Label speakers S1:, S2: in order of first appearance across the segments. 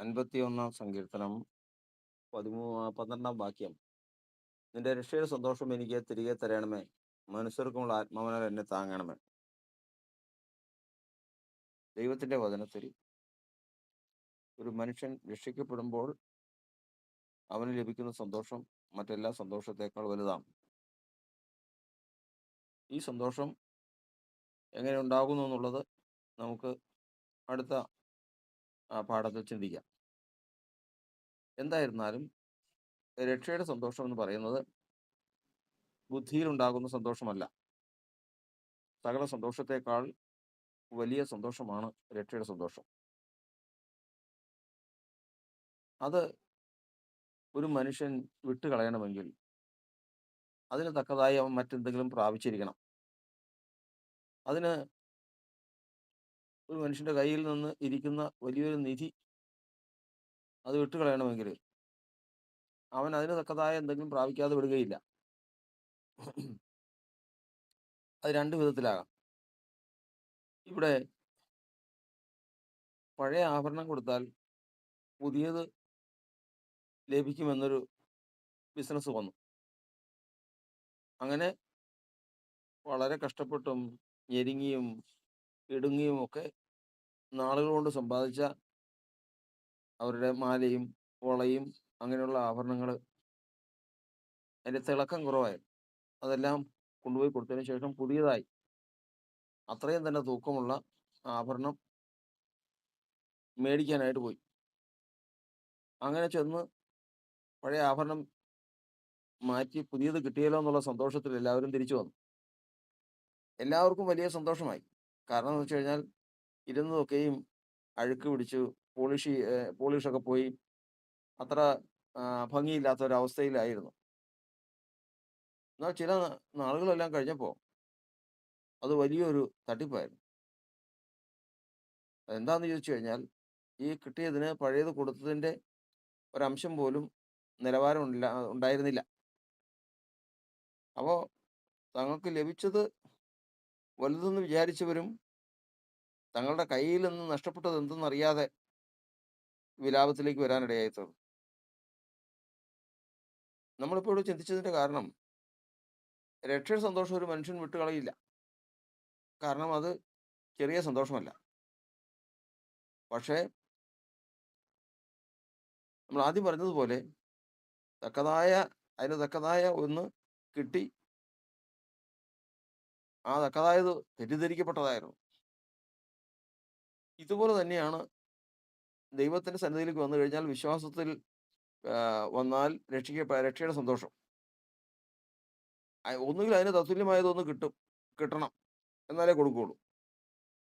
S1: അൻപത്തിയൊന്നാം സങ്കീർത്തനം പതിമൂ പന്ത്രണ്ടാം വാക്യം. നിന്റെ രക്ഷയുടെ സന്തോഷം എനിക്ക് തിരികെ തരണമേ. മനുഷ്യർക്കുമുള്ള ആത്മാവനാൽ എന്നെ താങ്ങണമേ. ദൈവത്തിന്റെ വചനത്തിൽ ഒരു മനുഷ്യൻ രക്ഷിക്കപ്പെടുമ്പോൾ അവന് ലഭിക്കുന്ന സന്തോഷം മറ്റെല്ലാ സന്തോഷത്തേക്കാൾ വലുതാണ്. ഈ സന്തോഷം എങ്ങനെ ഉണ്ടാകുന്നു എന്നുള്ളത് നമുക്ക് അടുത്ത പാഠത്തിൽ ചിന്തിക്കാം. എന്തായിരുന്നാലും രക്ഷയുടെ സന്തോഷം എന്ന് പറയുന്നത് ബുദ്ധിയിലുണ്ടാകുന്ന സന്തോഷമല്ല. സകല സന്തോഷത്തെക്കാൾ വലിയ സന്തോഷമാണ് രക്ഷയുടെ സന്തോഷം. അത് ഒരു മനുഷ്യൻ വിട്ടുകളയണമെങ്കിൽ അതിന് തക്കതായി അവൻ മറ്റെന്തെങ്കിലും പ്രാപിച്ചിരിക്കണം. അതിന് ഒരു മനുഷ്യന്റെ കയ്യിൽ നിന്ന് ഇരിക്കുന്ന വലിയൊരു നിധി അത് വിട്ടുകളയണമെങ്കിൽ അവൻ അതിന് തക്കതായ എന്തെങ്കിലും പ്രാപിക്കാതെ വിടുകയില്ല. അത് രണ്ട് വിധത്തിലാകാം. ഇവിടെ പഴയ ആഭരണം കൊടുത്താൽ പുതിയത് ലഭിക്കുമെന്നൊരു ബിസിനസ് വന്നു. അങ്ങനെ വളരെ കഷ്ടപ്പെട്ടും ഞെരുങ്ങിയും ഇടുങ്ങിയും ഒക്കെ നാളുകൾ കൊണ്ട് സമ്പാദിച്ച അവരുടെ മാലയും വളയും അങ്ങനെയുള്ള ആഭരണങ്ങൾ അതിന്റെ തിളക്കം കുറവായി അതെല്ലാം കൊണ്ടുപോയി കൊടുത്തതിന് ശേഷം പുതിയതായി അത്രയും തന്നെ തൂക്കമുള്ള ആഭരണം മേടിക്കാനായിട്ട് പോയി. അങ്ങനെ ചെന്ന് പഴയ ആഭരണം മാറ്റി പുതിയത് കിട്ടിയല്ലോ എന്നുള്ള സന്തോഷത്തിൽ എല്ലാവരും തിരിച്ചു വന്നു. എല്ലാവർക്കും വലിയ സന്തോഷമായി. കാരണം എന്ന് വെച്ച് കഴിഞ്ഞാൽ ഇരുന്നതൊക്കെയും അഴുക്ക് പിടിച്ചു പോളിഷ് പോളിഷൊക്കെ പോയി അത്ര ഭംഗിയില്ലാത്ത ഒരവസ്ഥയിലായിരുന്നു എന്നാൽ ചില നാളുകളെല്ലാം കഴിഞ്ഞപ്പോൾ അത് വലിയൊരു തട്ടിപ്പായിരുന്നു. അതെന്താന്ന് ചോദിച്ചു കഴിഞ്ഞാൽ ഈ കിട്ടിയതിന് പഴയത് കൊടുത്തതിന്റെ ഒരംശം പോലും നിലവാരം ഉണ്ടായിരുന്നില്ല. അപ്പോൾ തങ്ങൾക്ക് ലഭിച്ചത് വലുതെന്ന് വിചാരിച്ചവരും തങ്ങളുടെ കയ്യിൽ നിന്ന് നഷ്ടപ്പെട്ടത് എന്തെന്നറിയാതെ വിലാപത്തിലേക്ക് വരാനിടയായി നമ്മളിപ്പോൾ ഇവിടെ ചിന്തിച്ചതിന്റെ കാരണം രക്ഷയുടെ സന്തോഷം ഒരു മനുഷ്യൻ വിട്ടുകളയില്ല. കാരണം അത് ചെറിയ സന്തോഷമല്ല. പക്ഷേ നമ്മൾ ആദ്യം പറഞ്ഞതുപോലെ തക്കതായ അതിന് തക്കതായ ഒന്ന് കിട്ടി തക്കതായത് തെറ്റിദ്ധരിക്കപ്പെട്ടതായിരുന്നു. ഇതുപോലെ തന്നെയാണ് ദൈവത്തിന്റെ സന്നിധിയിലേക്ക് വന്നു കഴിഞ്ഞാൽ വിശ്വാസത്തിൽ വന്നാൽ രക്ഷിക്ക രക്ഷയുടെ സന്തോഷം. ഒന്നുകിൽ അതിന് തത്തുല്യമായതൊന്ന് കിട്ടും കിട്ടണം എന്നാലേ കൊടുക്കുകയുള്ളൂ.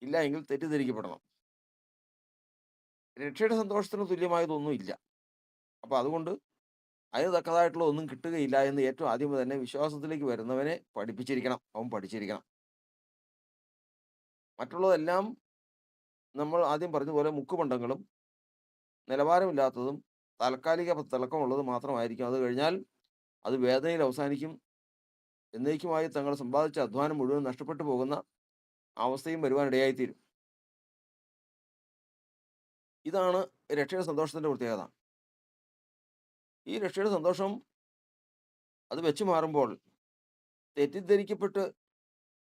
S1: ഇല്ല എങ്കിൽ തെറ്റിദ്ധരിക്കപ്പെടണം. രക്ഷയുടെ സന്തോഷത്തിന് തുല്യമായതൊന്നും ഇല്ല. അപ്പൊ അതുകൊണ്ട് അതിന് തക്കതായിട്ടുള്ള ഒന്നും കിട്ടുകയില്ല എന്ന് ഏറ്റവും ആദ്യം തന്നെ വിശ്വാസത്തിലേക്ക് വരുന്നവനെ പഠിപ്പിച്ചിരിക്കണം. അവൻ പഠിച്ചിരിക്കണം. മറ്റുള്ളതെല്ലാം നമ്മൾ ആദ്യം പറഞ്ഞതുപോലെ മുക്കുപണ്ടങ്ങളും നിലവാരമില്ലാത്തതും താൽക്കാലിക തിളക്കമുള്ളത് മാത്രമായിരിക്കും. അത് കഴിഞ്ഞാൽ അത് വേദനയിൽ അവസാനിക്കും. എന്നേക്കുമായി തങ്ങൾ സമ്പാദിച്ച അധ്വാനം മുഴുവൻ നഷ്ടപ്പെട്ടു പോകുന്ന അവസ്ഥയും വരുവാനിടയായിത്തീരും. ഇതാണ് രക്ഷയുടെ സന്തോഷത്തിന്റെ പ്രത്യേകത. ഈ രക്ഷയുടെ സന്തോഷം അത് വെച്ചു മാറുമ്പോൾ തെറ്റിദ്ധരിക്കപ്പെട്ട്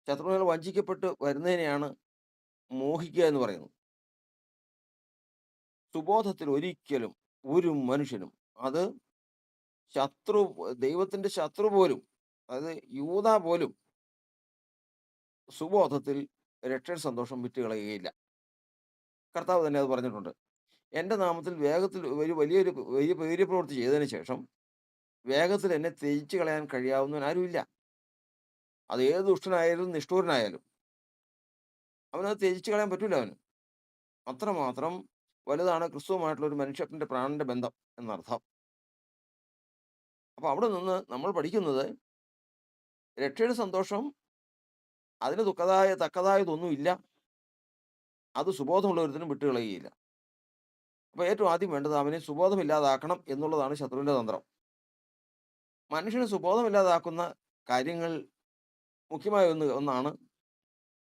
S1: ശത്രുവിനാൽ വഞ്ചിക്കപ്പെട്ട് വരുന്നതിനെയാണ് മോഹിക്കുക എന്ന് പറയുന്നത്. സുബോധത്തിൽ ഒരിക്കലും ഒരു മനുഷ്യനും അത് ശത്രു ദൈവത്തിന്റെ ശത്രു പോലും അതായത് യൂത പോലും സുബോധത്തിൽ രക്ഷയുടെ സന്തോഷം വിറ്റുകളയുകയില്ല കർത്താവ് തന്നെ അത് പറഞ്ഞിട്ടുണ്ട്. എന്റെ നാമത്തിൽ വേഗത്തിൽ ഒരു വലിയൊരു വലിയ വീര്യപ്രവൃത്തി ചെയ്തതിന് ശേഷം വേഗത്തിൽ എന്നെ ത്യജിച്ചു കളയാൻ കഴിയാവുന്നവൻ ആരുമില്ല. അത് ഏത് ദുഷ്ടനായാലും നിഷ്ഠൂരനായാലും അവനത് ത്യജിച്ചു കളയാൻ പറ്റൂല അവന്. അത്രമാത്രം വലുതാണ് ക്രിസ്തുവുമായിട്ടുള്ള ഒരു മനുഷ്യന്റെ പ്രാണന്റെ ബന്ധം എന്നർത്ഥം. അപ്പൊ അവിടെ നിന്ന് നമ്മൾ പഠിക്കുന്നത് രക്ഷയുടെ സന്തോഷം അതിന് ദുഃഖതായ തക്കതായതൊന്നും ഇല്ല അത് സുബോധമുള്ള ഒരുത്തിനും വിട്ടുകളയുകയില്ല. അപ്പൊ ഏറ്റവും ആദ്യം വേണ്ടത് അവനെ സുബോധമില്ലാതാക്കണം എന്നുള്ളതാണ് ശത്രുവിന്റെ തന്ത്രം. മനുഷ്യന് സുബോധമില്ലാതാക്കുന്ന കാര്യങ്ങൾ മുഖ്യമായ ഒന്ന് ഒന്നാണ്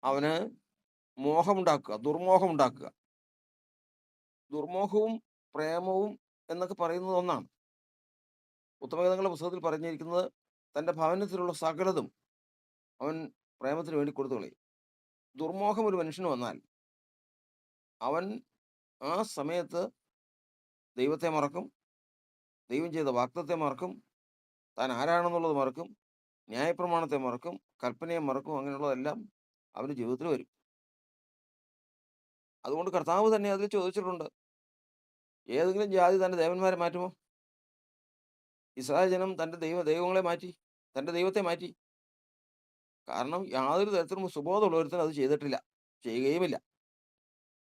S1: അവന് മോഹമുണ്ടാക്കുക ദുർമോഹമുണ്ടാക്കുക ദുർമോഹവും പ്രേമവും എന്നൊക്കെ പറയുന്നത് ഒന്നാണ്. ഉത്തമഗീതങ്ങളുടെ പുസ്തകത്തിൽ പറഞ്ഞിരിക്കുന്നത് തന്റെ ഭവനത്തിലുള്ള സകലതും അവൻ പ്രേമത്തിന് വേണ്ടി കൊടുത്തു കളയും. ദുർമോഹം ഒരു മനുഷ്യന് വന്നാൽ അവൻ ആ സമയത്ത് ദൈവത്തെ മറക്കും. ദൈവം ചെയ്ത വാക്തത്തെ മറക്കും. താൻ ആരാണെന്നുള്ളത് മറക്കും. ന്യായപ്രമാണത്തെ മറക്കും. കൽപ്പനയെ മറക്കും. അങ്ങനെയുള്ളതെല്ലാം അവന്റെ ജീവിതത്തിൽ വരും. അതുകൊണ്ട് കർത്താവ് തന്നെ അതിൽ ചോദിച്ചിട്ടുണ്ട്. ഏതെങ്കിലും ജാതി തന്റെ ദേവന്മാരെ മാറ്റുമോ? ഇസ്രായേൽ ജനം തന്റെ ദൈവ ദൈവങ്ങളെ മാറ്റി. തന്റെ ദൈവത്തെ മാറ്റി. കാരണം യാതൊരു തരത്തിലും സുബോധമുള്ള ഒരുത്തനും അത് ചെയ്തിട്ടില്ല. ചെയ്യുകയുമില്ല.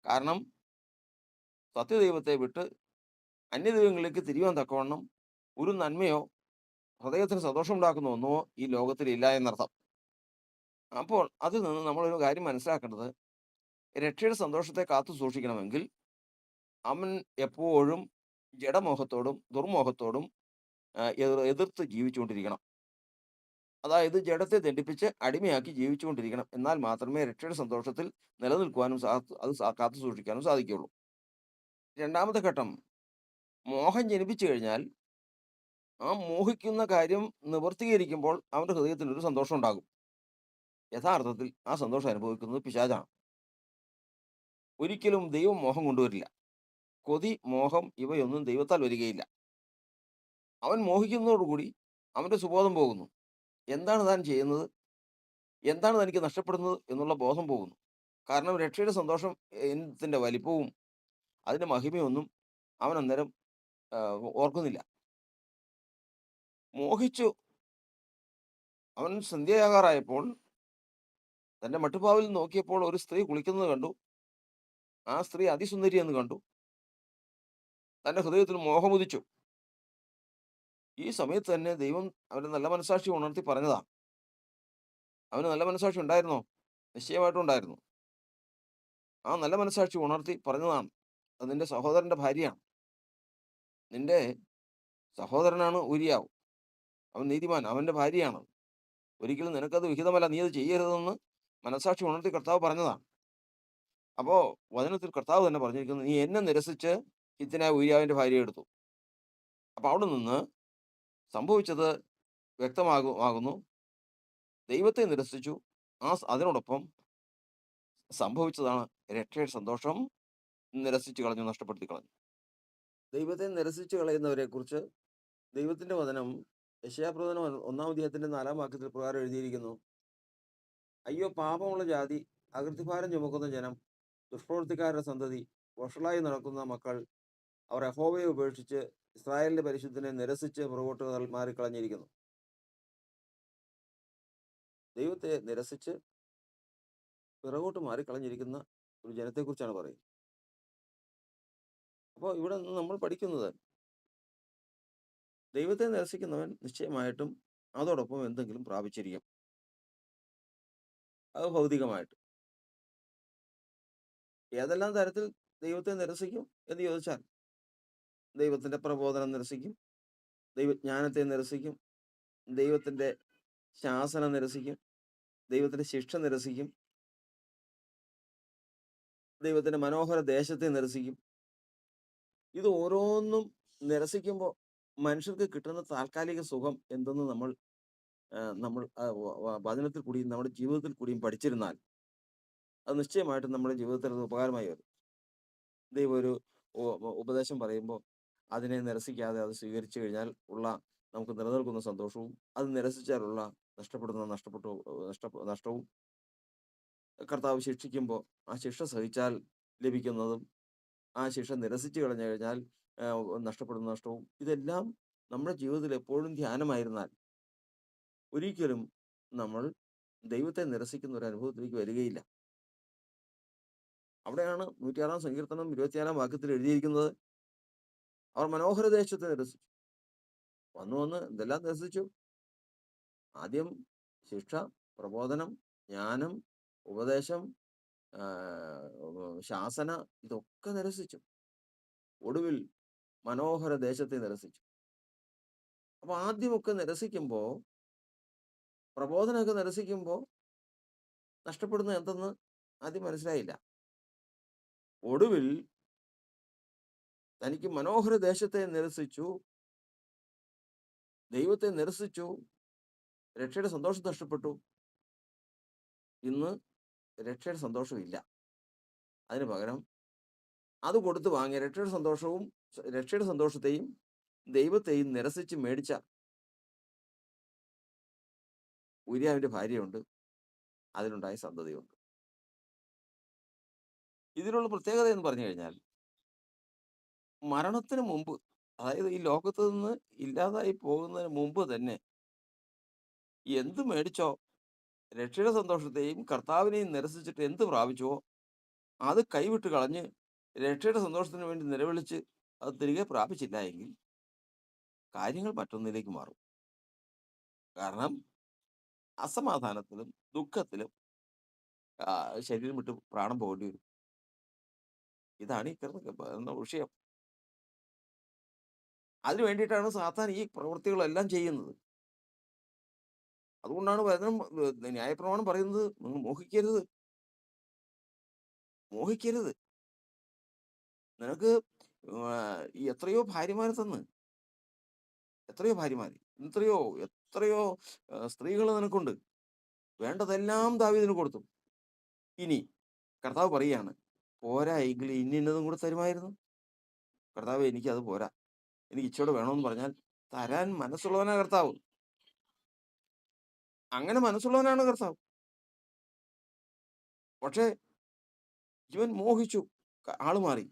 S1: കാരണം സത്യദൈവത്തെ വിട്ട് അന്യദൈവങ്ങളിലേക്ക് തിരിയുവാൻ തക്കവണ്ണം ഒരു നന്മയോ ഹൃദയത്തിന് സന്തോഷമുണ്ടാക്കുന്ന ഒന്നോ ഈ ലോകത്തിലില്ല എന്നർത്ഥം. അപ്പോൾ അതിൽ നിന്ന് നമ്മളൊരു കാര്യം മനസ്സിലാക്കേണ്ടത് രക്ഷയുടെ സന്തോഷത്തെ കാത്തു സൂക്ഷിക്കണമെങ്കിൽ അവൻ എപ്പോഴും ജഡമോഹത്തോടും ദുർമോഹത്തോടും എതിർത്ത് ജീവിച്ചുകൊണ്ടിരിക്കണം. അതായത് ജഡത്തെ ദണ്ഡിപ്പിച്ച് അടിമയാക്കി ജീവിച്ചുകൊണ്ടിരിക്കണം. എന്നാൽ മാത്രമേ രക്ഷയുടെ സന്തോഷത്തിൽ നിലനിൽക്കുവാനും അത് കാത്തു സൂക്ഷിക്കാനും സാധിക്കുകയുള്ളൂ. രണ്ടാമത്തെ ഘട്ടം മോഹം ജനിപ്പിച്ചു കഴിഞ്ഞാൽ ആ മോഹിക്കുന്ന കാര്യം നിവർത്തീകരിക്കുമ്പോൾ അവന്റെ ഹൃദയത്തിനൊരു സന്തോഷം ഉണ്ടാകും. യഥാർത്ഥത്തിൽ ആ സന്തോഷം അനുഭവിക്കുന്നത് പിശാചാണ്. ഒരിക്കലും ദൈവം മോഹം കൊണ്ടുവരില്ല. കൊതി, മോഹം ഇവയൊന്നും ദൈവത്താൽ വരികയില്ല. അവൻ മോഹിക്കുന്നതോടുകൂടി അവന്റെ സുബോധം പോകുന്നു. എന്താണ് താൻ ചെയ്യുന്നത്? എന്താണ് തനിക്ക് നഷ്ടപ്പെടുന്നത് എന്നുള്ള ബോധം പോകുന്നു. കാരണം രക്ഷയുടെ സന്തോഷം എന്തിന്റെ വലിപ്പവും അതിന്റെ മഹിമയൊന്നും അവൻ അന്നേരം ഓർക്കുന്നില്ല. മോഹിച്ചു അവൻ സന്ധ്യയാകാറായപ്പോൾ തന്റെ മട്ടുപ്പാവിൽ നോക്കിയപ്പോൾ ഒരു സ്ത്രീ കുളിക്കുന്നത് കണ്ടു. ആ സ്ത്രീ അതിസുന്ദരി എന്ന് കണ്ടു. തന്റെ ഹൃദയത്തിൽ മോഹമുദിച്ചു. ഈ സമയത്ത് തന്നെ ദൈവം അവരെ നല്ല മനസാക്ഷി ഉണർത്തി പറഞ്ഞതാ. അവന് നല്ല മനസാക്ഷി ഉണ്ടായിരുന്നോ? നിശ്ചയമായിട്ടും ഉണ്ടായിരുന്നു. ആ നല്ല മനസാക്ഷി ഉണർത്തി പറഞ്ഞതാണ്. അത് നിന്റെ സഹോദരന്റെ ഭാര്യയാണ്. നിന്റെ സഹോദരനാണ് ഊരിയാവ്. അവൻ നീതിമാൻ. അവന്റെ ഭാര്യയാണ്. ഒരിക്കലും നിനക്കത് വിഹിതമല്ല. നീ അത് ചെയ്യരുതെന്ന് മനസ്സാക്ഷി ഉണർത്തി കർത്താവ് പറഞ്ഞതാണ്. അപ്പോ വചനത്തിൽ കർത്താവ് തന്നെ പറഞ്ഞിരിക്കുന്നത് നീ എന്നെ നിരസിച്ച് ഹിത്തിനായ ഉയ്യാവിന്റെ ഭാര്യ എടുത്തു. അപ്പൊ അവിടെ നിന്ന് സംഭവിച്ചത് വ്യക്തമാകുമാകുന്നു ദൈവത്തെ നിരസിച്ചു. ആ അതിനോടൊപ്പം സംഭവിച്ചതാണ് രക്ഷയുടെ സന്തോഷം നിരസിച്ചു കളഞ്ഞു, നഷ്ടപ്പെടുത്തി കളഞ്ഞു. ദൈവത്തെ നിരസിച്ചു കളയുന്നവരെ കുറിച്ച് ദൈവത്തിന്റെ വചനം യശയാപ്രവചനം ഒന്നാം അധ്യായത്തിന്റെ നാലാം വാക്യത്തിൽ പ്രകാരം എഴുതിയിരിക്കുന്നു. അയ്യോ പാപമുള്ള ജാതി, അകൃത്യഭാരം ചുമക്കുന്ന ജനം, ദുഷ്പ്രവൃത്തിക്കാരുടെ സന്തതി, വഷളായി നടക്കുന്ന മക്കൾ, അവർ അഹോവയെ ഉപേക്ഷിച്ച് ഇസ്രായേലിന്റെ പരിശുദ്ധനെ നിരസിച്ച് പുറകോട്ട് മാറിക്കളഞ്ഞിരിക്കുന്നു. ദൈവത്തെ നിരസിച്ച് പിറകോട്ട് മാറിക്കളഞ്ഞിരിക്കുന്ന ഒരു ജനത്തെക്കുറിച്ചാണ് പറയുന്നത്. അപ്പോൾ ഇവിടെ നിന്ന് നമ്മൾ പഠിക്കുന്നത് ദൈവത്തെ നിരസിക്കുന്നവൻ നിശ്ചയമായിട്ടും അതോടൊപ്പം എന്തെങ്കിലും പ്രാപിച്ചിരിക്കും. അത് ഭൗതികമായിട്ട്. ഏതെല്ലാം തരത്തിൽ ദൈവത്തെ നിരസിക്കും എന്ന് ചോദിച്ചാൽ ദൈവത്തിന്റെ പ്രബോധനം നിരസിക്കും. ദൈവജ്ഞാനത്തെ നിരസിക്കും. ദൈവത്തിന്റെ ശാസനം നിരസിക്കും. ദൈവത്തിന്റെ ശിക്ഷ നിരസിക്കും. ദൈവത്തിന്റെ മനോഹര ദേശത്തെ നിരസിക്കും. ഇത് ഓരോന്നും നിരസിക്കുമ്പോൾ മനുഷ്യർക്ക് കിട്ടുന്ന താൽക്കാലിക സുഖം എന്തെന്ന് നമ്മൾ നമ്മൾ വചനത്തിൽ കൂടിയും നമ്മുടെ ജീവിതത്തിൽ കൂടിയും പഠിച്ചിരുന്നാൽ അത് നിശ്ചയമായിട്ടും നമ്മുടെ ജീവിതത്തിൽ അത് ഉപകാരമായി വരും. ദൈവം ഒരു ഉപദേശം പറയുമ്പോൾ അതിനെ നിരസിക്കാതെ അത് സ്വീകരിച്ചു കഴിഞ്ഞാൽ ഉള്ള നമുക്ക് നിലനിൽക്കുന്ന സന്തോഷവും അത് നിരസിച്ചാലുള്ള നഷ്ടപ്പെടുന്ന നഷ്ടപ്പെട്ടു നഷ്ട നഷ്ടവും കർത്താവ് ശിക്ഷിക്കുമ്പോൾ ആ ശിക്ഷ സഹിച്ചാൽ ലഭിക്കുന്നതും ആ ശിക്ഷ നിരസിച്ചു കളഞ്ഞു കഴിഞ്ഞാൽ നഷ്ടപ്പെടുന്ന നഷ്ടവും ഇതെല്ലാം നമ്മുടെ ജീവിതത്തിൽ എപ്പോഴും ധ്യാനമായിരുന്നാൽ ഒരിക്കലും നമ്മൾ ദൈവത്തെ നിരസിക്കുന്ന ഒരു അനുഭവത്തിലേക്ക് വരികയില്ല. അവിടെയാണ് നൂറ്റിയാറാം സങ്കീർത്തനം ഇരുപത്തിയാറാം വാക്യത്തിൽ എഴുതിയിരിക്കുന്നത് അവർ മനോഹര ദേശത്തെ നിരസിച്ചു. വന്നു വന്ന് ഇതെല്ലാം നിരസിച്ചു? ആദ്യം ശിക്ഷ, പ്രബോധനം, ജ്ഞാനം, ഉപദേശം, ശാസന ഇതൊക്കെ നിരസിച്ചു. ഒടുവിൽ മനോഹര ദേശത്തെ നിരസിച്ചു. അപ്പൊ ആദ്യമൊക്കെ നിരസിക്കുമ്പോ പ്രബോധനമൊക്കെ നിരസിക്കുമ്പോൾ നഷ്ടപ്പെടുന്ന എന്തെന്ന് ആദ്യം മനസ്സിലായില്ല. ഒടുവിൽ തനിക്ക് മനോഹര ദേശത്തെ നിരസിച്ചു. ദൈവത്തെ നിരസിച്ചു. രക്ഷയുടെ സന്തോഷം നഷ്ടപ്പെട്ടു. ഇന്ന് രക്ഷയുടെ സന്തോഷമില്ല. അതിന് പകരം അത് കൊടുത്ത് വാങ്ങിയ രക്ഷയുടെ സന്തോഷവും രക്ഷയുടെ സന്തോഷത്തെയും ദൈവത്തെയും നിരസിച്ച് മേടിച്ച ഉര്യാവിന്റെ ഭാര്യയുണ്ട്. അതിനുണ്ടായ സന്തതിയുണ്ട് ഇതിനുള്ള പ്രത്യേകത എന്ന് പറഞ്ഞു കഴിഞ്ഞാൽ മരണത്തിന് മുമ്പ് അതായത് ഈ ലോകത്ത് നിന്ന് ഇല്ലാതായി പോകുന്നതിന് മുമ്പ് തന്നെ എന്ത് മേടിച്ചോ രക്ഷയുടെ സന്തോഷത്തെയും കർത്താവിനെയും നിരസിച്ചിട്ട് എന്ത് പ്രാപിച്ചുവോ അത് കൈവിട്ട് കളഞ്ഞ് രക്ഷയുടെ സന്തോഷത്തിന് വേണ്ടി നിലവിളിച്ച് അത് തിരികെ പ്രാപിച്ചില്ല എങ്കിൽ കാര്യങ്ങൾ മറ്റൊന്നിലേക്ക് മാറും. കാരണം അസമാധാനത്തിലും ദുഃഖത്തിലും ശരീരം വിട്ട് പ്രാണം പോകേണ്ടി വരും. ഇതാണ് ഈ കിടന്ന വിഷയം. അതിനു വേണ്ടിയിട്ടാണ് സാത്താൻ ഈ പ്രവൃത്തികളെല്ലാം ചെയ്യുന്നത്. അതുകൊണ്ടാണ് വചനം ന്യായപ്രമാണം പറയുന്നത് നിങ്ങൾ മോഹിക്കരുത്. മോഹിക്കരുത്. നിനക്ക് എത്രയോ ഭാര്യമാരെ തന്ന്. എത്രയോ ഭാര്യമാര് എത്രയോ എത്രയോ സ്ത്രീകൾ നിനക്കുണ്ട് വേണ്ടതെല്ലാം ദാവീദിന് കൊടുത്തു. ഇനി കർത്താവ് പറയാണ് പോരാ എങ്കിൽ ഇന്നിന്നതും കൂടെ തരുമായിരുന്നു. കർത്താവ് എനിക്കത് പോരാ. എനിക്ക് ഇച്ചോടെ വേണമെന്ന് പറഞ്ഞാൽ തരാൻ മനസ്സുള്ളവനാ കർത്താവ്. അങ്ങനെ മനസ്സുള്ളവനാണ് കർത്താവ്. പക്ഷേ ഇവൻ മോഹിച്ചു. ആൾ മാറി.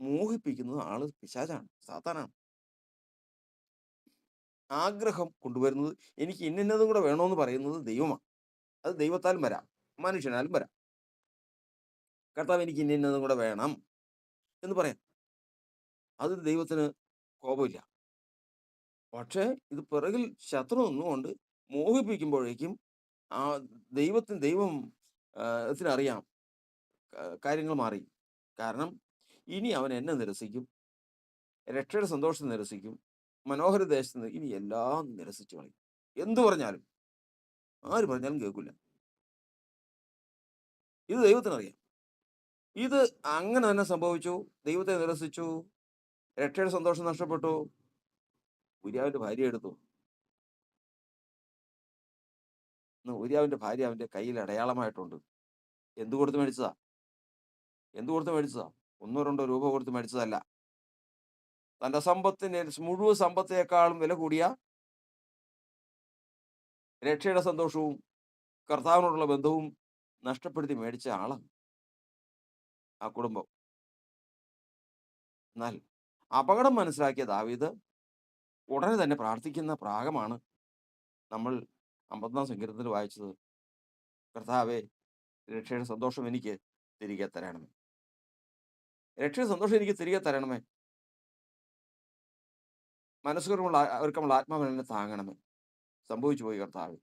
S1: മോഹിപ്പിക്കുന്നത് ആൾ പിശാചാണ് സാത്താനാണ്. ആഗ്രഹം കൊണ്ടുവരുന്നത് എനിക്ക് ഇന്നിന്നതും കൂടെ വേണമെന്ന് പറയുന്നത് ദൈവമാണ്. അത് ദൈവത്താലും വരാം മനുഷ്യനാലും വരാം. കർത്താവ് എനിക്ക് ഇന്നിന്നതും കൂടെ വേണം എന്ന് പറയാം. അത് ദൈവത്തിന് കോപമില്ല. പക്ഷേ ഇത് പിറകിൽ ശത്രു നിന്നുകൊണ്ട് മോഹിപ്പിക്കുമ്പോഴേക്കും ആ ദൈവത്തിന് ദൈവം ത്തിനറിയാം കാര്യങ്ങൾ മാറി. കാരണം ഇനി അവൻ എന്നെ നിരസിക്കും രക്ഷയുടെ സന്തോഷം നിരസിക്കും മനോഹര ദേശത്ത് നിന്ന് ഇനി എല്ലാം നിരസിച്ചു കളയും. എന്തു പറഞ്ഞാലും? ആര് പറഞ്ഞാലും കേൾക്കില്ല ഇത് ദൈവത്തിനറിയാം. ഇത് അങ്ങനെ തന്നെ സംഭവിച്ചു. ദൈവത്തെ നിരസിച്ചു. രക്ഷയുടെ സന്തോഷം നഷ്ടപ്പെട്ടു. ഉര്യാവിന്റെ ഭാര്യ എടുത്തു. ഉര്യാവിന്റെ ഭാര്യ അവന്റെ കയ്യിൽ അടയാളമായിട്ടുണ്ട്. എന്തു കൊടുത്ത് മേടിച്ചതാ? എന്തു കൊടുത്ത് മേടിച്ചതാ? ഒന്നോ രണ്ടോ രൂപ കൊടുത്ത് മേടിച്ചതല്ല. തന്റെ സമ്പത്തിന് മുഴുവൻ സമ്പത്തേക്കാളും വില കൂടിയ രക്ഷയുടെ സന്തോഷവും കർത്താവിനോടുള്ള ബന്ധവും നഷ്ടപ്പെടുത്തി മേടിച്ച ആളാണ് ആ കുടുംബം. എന്നാൽ അപകടം മനസ്സിലാക്കിയ ദാവീദ് ഉടനെ തന്നെ പ്രാർത്ഥിക്കുന്ന പ്രാഗമാണ് നമ്മൾ അമ്പത്തൊന്നാം സങ്കീർത്തനത്തിൽ വായിച്ചത്. കർത്താവെ രക്ഷയുടെ സന്തോഷം എനിക്ക് തിരികെ തരണമേ. രക്ഷയുടെ സന്തോഷം എനിക്ക് തിരികെ തരണമേ. മനസ്സുകർക്കുള്ള അവർക്കുള്ള ആത്മാവിനെ താങ്ങണമേ. സംഭവിച്ചു പോയി കർത്താവ്.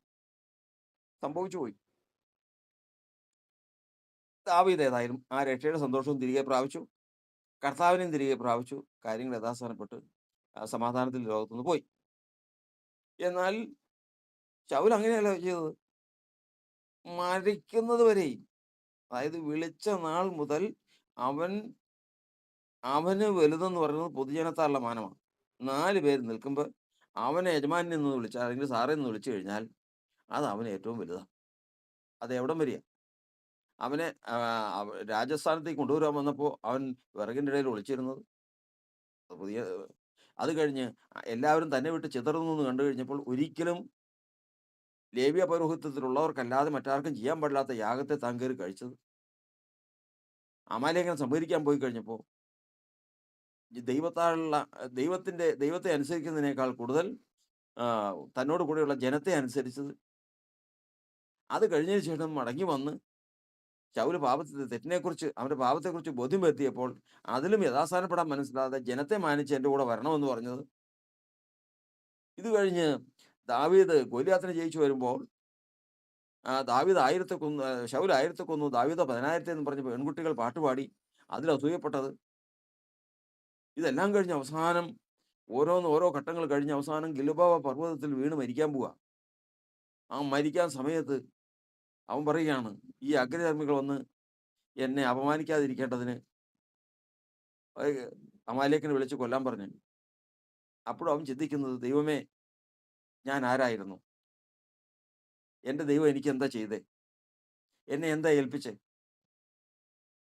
S1: സംഭവിച്ചു പോയി. ഏതായാലും ആ രക്ഷയുടെ സന്തോഷവും തിരികെ പ്രാപിച്ചു. കർത്താവിനെയും തിരികെ പ്രാപിച്ചു. കാര്യങ്ങൾ യഥാസ്ഥാനപ്പെട്ട് സമാധാനത്തിൽ ലോകത്തുനിന്ന് പോയി. എന്നാൽ ശൗൽ അങ്ങനെയല്ല ചെയ്തത്. മരിക്കുന്നത് വരെയും അതായത് വിളിച്ച നാൾ മുതൽ അവൻ അവന് വലുതെന്ന് പറയുന്നത് പൊതുജനത്താലുള്ള മാനമാണ്. നാല് പേര് നിൽക്കുമ്പോൾ അവനെ യജമാനിൽ നിന്ന് വിളിച്ചാൽ അല്ലെങ്കിൽ സാറിൽ നിന്ന് വിളിച്ചു കഴിഞ്ഞാൽ അത് അവന് ഏറ്റവും വലുതാണ് അത് എവിടം വരിക അവനെ രാജസ്ഥാനത്തേക്ക് കൊണ്ടുവരാൻ വന്നപ്പോൾ അവൻ വിറകിന്റെ ഇടയിൽ ഒളിച്ചിരുന്നത്. പുതിയ അത് കഴിഞ്ഞ് എല്ലാവരും തന്നെ വിട്ട് ചിതറുന്നു എന്ന് കണ്ടു കഴിഞ്ഞപ്പോൾ ഒരിക്കലും ലേവ്യ പൗരോഹിത്യത്തിലുള്ളവർക്കല്ലാതെ മറ്റാർക്കും ചെയ്യാൻ പാടില്ലാത്ത യാഗത്തെ താൻ കഴിച്ചത്. അമാലേഖനം സംഭരിക്കാൻ പോയി കഴിഞ്ഞപ്പോൾ ദൈവത്താലുള്ള ദൈവത്തിന്റെ ദൈവത്തെ അനുസരിക്കുന്നതിനേക്കാൾ കൂടുതൽ തന്നോട് കൂടെയുള്ള ജനത്തെ അനുസരിച്ചത്. അത് കഴിഞ്ഞതിന് ശേഷം മടങ്ങി വന്ന് ശൗൽ പാപത്തിന്റെ തെറ്റിനെക്കുറിച്ച് അവന്റെ പാപത്തെക്കുറിച്ച് ബോധ്യം വരുത്തിയപ്പോൾ അതിലും യഥാസ്ഥാനപ്പെടാൻ മനസ്സിലാതെ ജനത്തെ മാനിച്ച് എന്റെ കൂടെ വരണമെന്ന് പറഞ്ഞത്. ഇത് കഴിഞ്ഞ് ദാവീദ് ഗോലിയാത്തിനെ ജയിച്ചു വരുമ്പോൾ ദാവീദ് ആയിരത്തെ കൊന്നു ശൗൽ ആയിരത്തെ കൊന്നു ദാവീദ് പതിനായിരത്തെ എന്ന് പറഞ്ഞ് പെൺകുട്ടികൾ പാട്ടുപാടി അതിൽ അസൂയപ്പെട്ടത് ഇതെല്ലാം കഴിഞ്ഞ് അവസാനം ഓരോന്ന് ഓരോ ഘട്ടങ്ങൾ കഴിഞ്ഞ് അവസാനം ഗിലുബാവ പർവതത്തിൽ വീണ് മരിക്കാൻ പോവാ. ആ മരിക്കാൻ സമയത്ത് അവൻ പറയുകയാണ് ഈ അഗ്രധർമ്മികൾ ഒന്ന് എന്നെ അപമാനിക്കാതിരിക്കേണ്ടതിന് അമാലേക്കിനെ വിളിച്ച് കൊല്ലാൻ പറഞ്ഞു. അപ്പോഴും അവൻ ചിന്തിക്കുന്നത് ദൈവമേ ഞാൻ ആരായിരുന്നു? എന്റെ ദൈവം എനിക്ക് എന്താ ചെയ്തേ? എന്നെ എന്താ ഏൽപ്പിച്ചേ?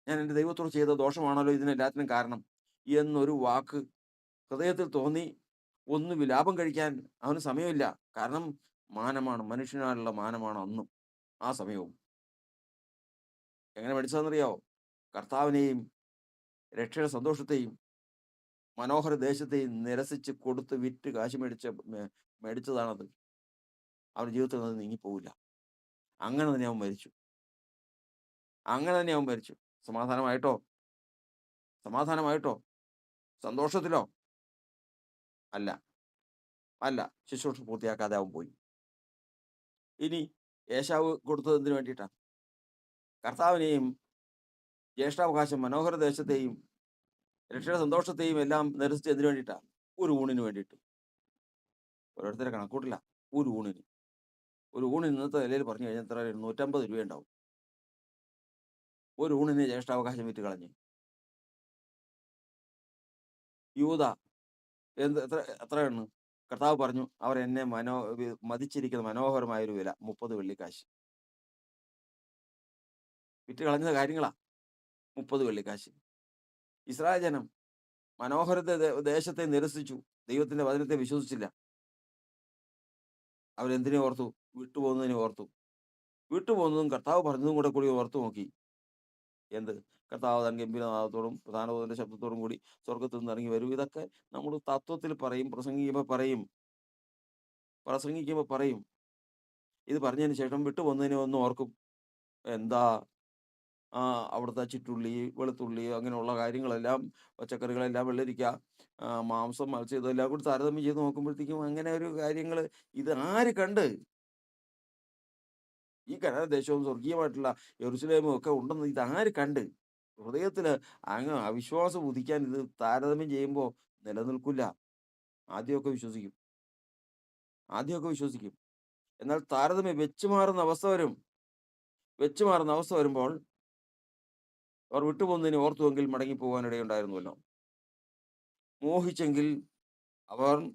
S1: ഞാൻ എന്റെ ദൈവത്തോട് ചെയ്ത ദോഷമാണല്ലോ ഇതിനെല്ലാത്തിനും കാരണം. എന്നൊരു വാക്ക് ഹൃദയത്തിൽ തോന്നി. ഒന്ന് വിലാപം കഴിക്കാൻ അവന് സമയമില്ല. കാരണം മാനമാണ്. മനുഷ്യനാലുള്ള മാനമാണ് അന്നും ആ സമയവും. എങ്ങനെ മടിച്ചതെന്നറിയാവോ കർത്താവിനെയും രക്ഷയുടെ സന്തോഷത്തെയും മനോഹര ദേശത്തെയും നിരസിച്ച് കൊടുത്ത് വിറ്റ് കാശ് മേടിച്ച മേടിച്ചതാണത്. അവരുടെ ജീവിതത്തിൽ നിന്ന് നീങ്ങിപ്പോവില്ല. അങ്ങനെ തന്നെ അവൻ മരിച്ചു. അങ്ങനെ തന്നെ അവൻ മരിച്ചു. സമാധാനമായിട്ടോ? സമാധാനമായിട്ടോ? സന്തോഷത്തിലോ? അല്ല. അല്ല. ശുശ്രൂഷ പൂർത്തിയാക്കാതെ അവൻ പോയി. ഇനി യേശാവ് കൊടുത്തത് എന്തിനു വേണ്ടിയിട്ടാണ് കർത്താവിനെയും ജ്യേഷ്ഠാവകാശം മനോഹര ദേശത്തെയും രക്ഷയുടെ സന്തോഷത്തെയും എല്ലാം നിരസിച്ച് എന്തിനു വേണ്ടിയിട്ടാണ് ഒരു ഊണിന് വേണ്ടിയിട്ട്. ഓരോരുത്തരെ കണക്കൂട്ടില്ല. ഒരു ഊണിന്. ഒരു ഊണിന് ഇന്നത്തെ നിലയിൽ പറഞ്ഞു കഴിഞ്ഞാൽ എത്ര? നൂറ്റമ്പത് രൂപയുണ്ടാവും. ഒരു ഊണിന് ജ്യേഷ്ഠാവകാശം വിറ്റ് കളഞ്ഞ്. യൂത എന്ത് എത്ര എത്രയാണ്? കർത്താവ് പറഞ്ഞു അവർ എന്നെ മനോ മതിച്ചിരിക്കുന്ന മനോഹരമായ ഒരു വില മുപ്പത് വെള്ളിക്കാശ്. വിറ്റ് കളഞ്ഞ കാര്യങ്ങളാ മുപ്പത് വെള്ളിക്കാശ്. ഇസ്രായേൽ ജനം മനോഹരത്തെ ദേശത്തെ നിരസിച്ചു ദൈവത്തിന്റെ വചനത്തെ വിശ്വസിച്ചില്ല. അവരെന്തിനെ ഓർത്തു? വിട്ടുപോകുന്നതിനെ ഓർത്തു. വിട്ടുപോകുന്നതും കർത്താവ് പറഞ്ഞതും കൂടെ കൂടി ഓർത്തു നോക്കി. എന്ത്? കർത്താവ് താൻ ഗംഭീരനാഥത്തോടും പ്രധാനബോധന്റെ ശബ്ദത്തോടും കൂടി സ്വർഗത്തിൽ നിന്ന് ഇറങ്ങി വരും. ഇതൊക്കെ നമ്മൾ തത്വത്തിൽ പറയും പ്രസംഗിക്കുമ്പോൾ പറയും. പ്രസംഗിക്കുമ്പോൾ പറയും. ഇത് പറഞ്ഞതിന് ശേഷം വിട്ടു വന്നതിനെ ഒന്ന് ഓർക്കും. എന്താ? ആ അവിടുത്തെ ചിറ്റുള്ളി വെളുത്തുള്ളി അങ്ങനെയുള്ള കാര്യങ്ങളെല്ലാം പച്ചക്കറികളെല്ലാം വെള്ളരിക്ക മാംസം മത്സ്യം ഇതെല്ലാം കൂടി താരതമ്യം ചെയ്ത് നോക്കുമ്പോഴത്തേക്കും അങ്ങനെ ഒരു കാര്യങ്ങൾ ഇത് ആര് കണ്ട്? ഈ കനാന ദേശവും സ്വർഗീയമായിട്ടുള്ള യെറുസലേമും ഒക്കെ ഉണ്ടെന്ന് ഇതാര് കണ്ട്? ഹൃദയത്തിൽ അങ്ങ് അവിശ്വാസം ഉദിക്കാൻ ഇത് താരതമ്യം ചെയ്യുമ്പോൾ നിലനിൽക്കില്ല ആദ്യമൊക്കെ വിശ്വസിക്കും. ആദ്യമൊക്കെ വിശ്വസിക്കും. എന്നാൽ താരതമ്യം വെച്ചു മാറുന്ന അവസ്ഥ വരും. വെച്ചു മാറുന്ന അവസ്ഥ വരുമ്പോൾ അവർ വിട്ടുപോകുന്നതിനെ ഓർത്തുവെങ്കിൽ മടങ്ങിപ്പോകാനിടയുണ്ടായിരുന്നുവല്ലോ മോഹിച്ചെങ്കിൽ അവർ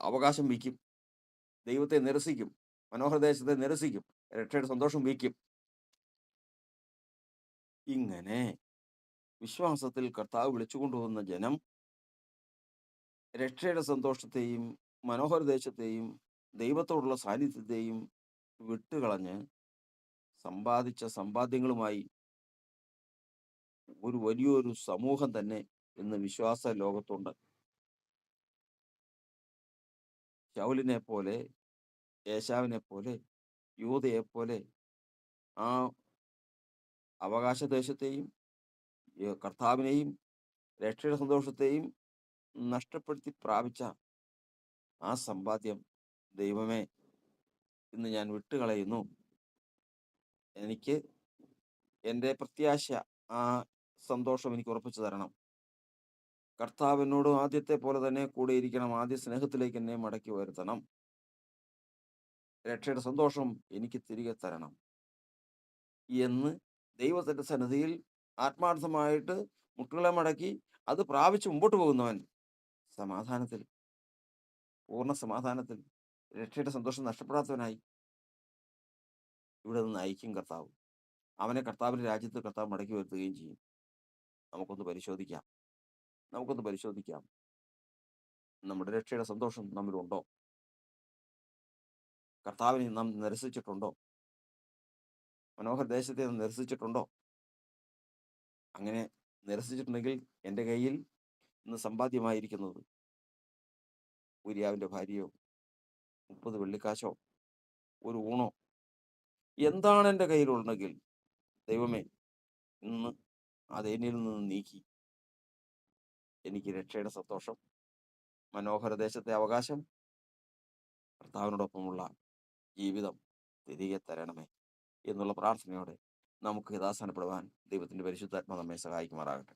S1: അവകാശം വയ്ക്കും. ദൈവത്തെ നിരസിക്കും. മനോഹരദേശത്തെ നിരസിക്കും. രക്ഷയുടെ സന്തോഷം വയ്ക്കും ഇങ്ങനെ വിശ്വാസത്തിൽ കർത്താവ് വിളിച്ചുകൊണ്ടുവന്ന ജനം രക്ഷയുടെ സന്തോഷത്തെയും മനോഹര ദേശത്തെയും ദൈവത്തോടുള്ള സാന്നിധ്യത്തെയും വിട്ടുകളഞ്ഞ് സമ്പാദിച്ച സമ്പാദ്യങ്ങളുമായി ഒരു വലിയൊരു സമൂഹം തന്നെ ഇന്ന് വിശ്വാസ ലോകത്തുണ്ട്. ശൗലിനെ പോലെ യേശാവിനെ പോലെ യൂതയെ പോലെ ആ അവകാശദേശത്തെയും ദേശത്തെയും കർത്താവിനെയും രക്ഷയുടെ സന്തോഷത്തെയും നഷ്ടപ്പെടുത്തി പ്രാപിച്ച ആ സമ്പാദ്യം ദൈവമേ ഇന്ന് ഞാൻ വിട്ടുകളയുന്നു. എനിക്ക് എന്റെ പ്രത്യാശ ആ സന്തോഷം എനിക്ക് ഉറപ്പിച്ചു തരണം. കർത്താവിനോട് ആദ്യത്തെ പോലെ തന്നെ കൂടെ ഇരിക്കണം. ആദ്യ സ്നേഹത്തിലേക്ക് എന്നെ മടക്കി വരുത്തണം. രക്ഷയുടെ സന്തോഷം എനിക്ക് തിരികെ തരണം. എന്ന് ദൈവത്തിന്റെ സന്നിധിയിൽ ആത്മാർത്ഥമായിട്ട് മുട്ടുകളെ മടക്കി അത് പ്രാപിച്ച് മുമ്പോട്ട് പോകുന്നവൻ സമാധാനത്തിൽ പൂർണ സമാധാനത്തിൽ രക്ഷയുടെ സന്തോഷം നഷ്ടപ്പെടാത്തവനായി. ഇവിടെ നിന്ന് നയിക്കും കർത്താവ് അവനെ കർത്താവിന്റെ രാജ്യത്ത് കർത്താവ് മടക്കി വരുത്തുകയും ചെയ്യും. നമുക്കൊന്ന് പരിശോധിക്കാം. നമുക്കൊന്ന് പരിശോധിക്കാം. നമ്മുടെ രക്ഷയുടെ സന്തോഷം നമ്മിലുണ്ടോ? കർത്താവിനെ നാം നിരസിച്ചിട്ടുണ്ടോ? മനോഹർ ദേശത്തെ നിരസിച്ചിട്ടുണ്ടോ? അങ്ങനെ നിരസിച്ചിട്ടുണ്ടെങ്കിൽ എന്റെ കയ്യിൽ ഇന്ന് സമ്പാദ്യമായിരിക്കുന്നത് ഊര്യാവിന്റെ ഭാര്യയോ മുപ്പത് വെള്ളിക്കാശോ ഒരു ഊണോ? എന്താണ് എന്റെ കയ്യിലുണ്ടെങ്കിൽ ദൈവമേ ഇന്ന് അത് എന്നിൽ നിന്ന് നീക്കി. എനിക്ക് രക്ഷയുടെ സന്തോഷം മനോഹര ദേശത്തെ അവകാശം കർത്താവിനോടൊപ്പമുള്ള ജീവിതം തിരികെ തരണമേ എന്നുള്ള പ്രാർത്ഥനയോടെ നമുക്ക് യഥാസ്ഥാനപ്പെടുവാൻ ദൈവത്തിന്റെ പരിശുദ്ധാത്മ നമ്മെ സഹായിക്കുമാറാകട്ടെ.